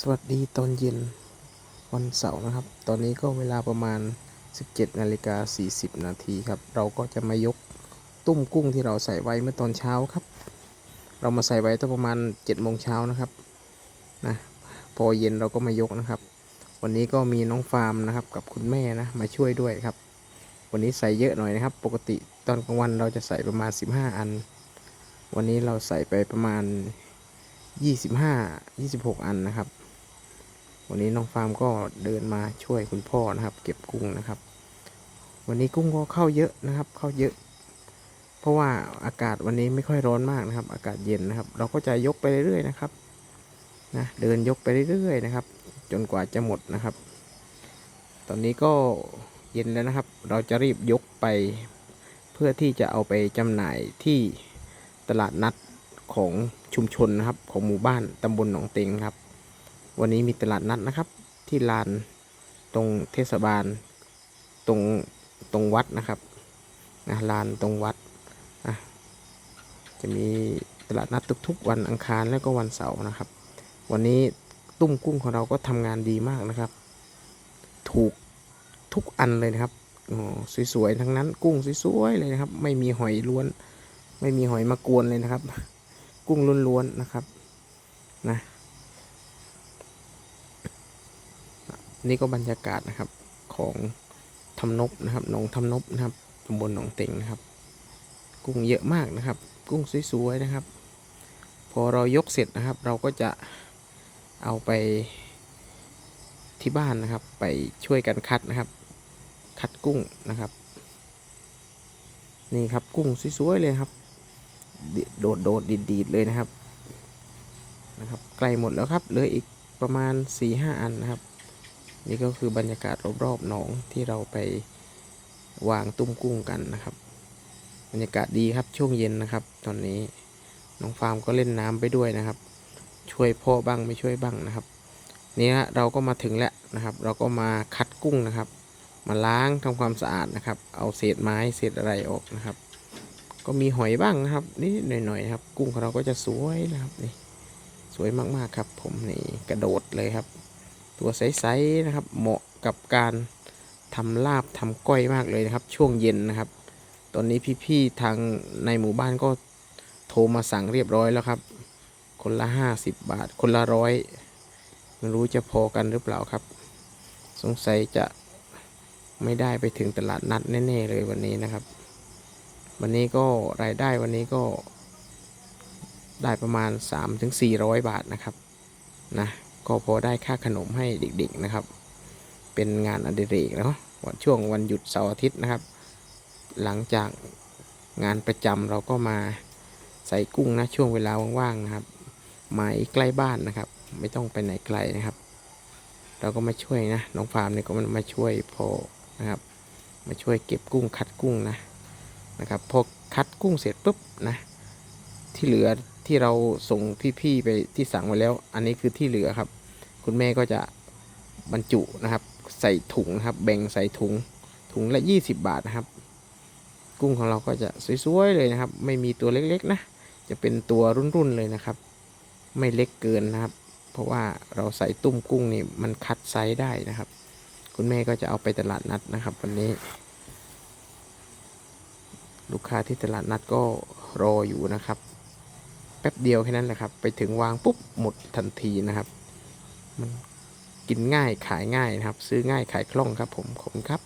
สวัสดีตอนเย็นวันเสาร์นะครับ ตอนนี้ก็เวลาประมาณ 17นาฬิกา40 นาทีครับ เราก็จะมายกตุ้มกุ้งที่เราใส่ไว้เมื่อตอนเช้าครับ เรามาใส่ไว้ตั้งประมาณ7โมงเช้านะครับนะพอเย็นเราก็มายกนะครับ วันนี้ก็มีน้องฟาร์มนะครับกับคุณแม่นะมาช่วยด้วยครับ วันนี้ใส่เยอะหน่อยนะครับ ปกติตอนกลางวันเราจะใส่ประมาณ 15 อัน วันนี้เราใส่ไปประมาณ 25 26 อันนะครับ วันนี้น้องฟาร์มก็เดินมาช่วยคุณพ่อนะครับ เก็บกุ้งนะครับ วันนี้กุ้งก็เข้าเยอะนะครับ เข้าเยอะ เพราะว่าอากาศวันนี้ไม่ค่อยร้อนมากนะครับ อากาศเย็นนะครับ เราก็จะยกไปเรื่อยๆนะครับนะเดินยกไปเรื่อยๆนะครับ จนกว่าจะหมดนะครับ ตอนนี้ก็เย็นแล้วนะครับ เราจะรีบยกไปเพื่อที่จะเอาไปจำหน่ายที่ตลาดนัดของชุมชนนะครับ ของหมู่บ้านตำบลหนองเต็งครับ วันนี้มีตลาดนัดนะครับ ที่ลานตรงเทศบาล ตรงตรงวัดนะครับนะลานตรงวัดอะจะมีตลาดนัดทุกๆ วันอังคารและก็วันเสาร์นะครับ วันนี้ตุ้มกุ้งของเราก็ทำงานดีมากนะครับ ถูกทุกอันเลยนะครับโอ้สวยๆทั้งนั้นกุ้งสวยๆเลยนะครับ ไม่มีหอยล้วน ไม่มีหอยมากวนเลยนะครับ กุ้งล้วนๆนะครับนะ นี่ก็บรรยากาศนะครับของทำนบนะครับหนองทำนบนะครับตำบลหนองเต็งนะครับ กุ้งเยอะมากนะครับ กุ้งสวยๆนะครับ พอเรายกเสร็จนะครับ เราก็จะเอาไปที่บ้านนะครับ ไปช่วยกันคัดนะครับ คัดกุ้งนะครับ นี่ครับกุ้งสวยๆเลยครับ โดดโดดดีดดีดๆเลยนะครับนะครับใกล้หมดแล้วครับเหลืออีกประมาณ4ีหอันนะครับ นี่ก็คือบรรยากาศรอบๆหนองที่เราไปวางตุ้มกุ้งกันนะครับ บรรยากาศดีครับช่วงเย็นนะครับ ตอนนี้น้องฟาร์มก็เล่นน้ำไปด้วยนะครับ ช่วยพ่อบ้างไม่ช่วยบ้างนะครับนี่ฮะเราก็มาถึงแล้วนะครับ เราก็มาคัดกุ้งนะครับ มาล้างทำความสะอาดนะครับ เอาเศษไม้เศษอะไรออกนะครับ ก็มีหอยบ้างนะครับนิดหน่อยๆนะครับ กุ้งของเราก็จะสวยนะครับนี่สวยมากๆครับ ผมนี่กระโดดเลยครับ ตัวใสๆนะครับ เหมาะกับการทำลาบทำก้อยมากเลยนะครับ ช่วงเย็นนะครับ ตอนนี้พี่ๆทางในหมู่บ้านก็โทรมาสั่งเรียบร้อยแล้วครับ คนละห้าสิบบาท คนละร้อยไม่รู้จะพอกันหรือเปล่าครับ สงสัยจะไม่ได้ไปถึงตลาดนัดแน่ๆเลยวันนี้นะครับ วันนี้ก็รายได้วันนี้ก็ได้ประมาณ 3-400 บาทนะครับนะ ก็พอได้ค่าขนมให้เด็กๆนะครับ เป็นงานอดิเรกเนาะวันช่วงวันหยุดเสาร์อาทิตย์นะครับ หลังจากงานประจำเราก็มาใส่กุ้งนะช่วงเวลาว่างๆนะครับมาใกล้บ้านนะครับ ไม่ต้องไปไหนไกลนะครับ เราก็มาช่วยนะน้องฟาร์มเนี่ยก็มันมาช่วยพอนะครับ มาช่วยเก็บกุ้งคัดกุ้งนะนะครับพอคัดกุ้งเสร็จปุ๊บนะที่เหลือที่เราส่งพี่ๆไปที่สั่งไว้แล้ว อันนี้คือที่เหลือครับ คุณแม่ก็จะบรรจุนะครับ ใส่ถุงนะครับ แบ่งใส่ถุงถุงละ 20 บาทนะครับ กุ้งของเราก็จะสวยๆเลยนะครับ ไม่มีตัวเล็กๆนะ จะเป็นตัวรุ่นๆเลยนะครับ ไม่เล็กเกินนะครับ เพราะว่าเราใส่ตุ้มกุ้งนี่มันคัดไซส์ได้นะครับ คุณแม่ก็จะเอาไปตลาดนัดนะครับ วันนี้ ลูกค้าที่ตลาดนัดก็รออยู่นะครับแป๊บเดียวแค่นั้นแหละครับ ไปถึงวางปุ๊บหมดทันทีนะครับ กินง่ายขายง่ายนะครับ ซื้อง่ายขายคล่องครับผมขอบคุณครับ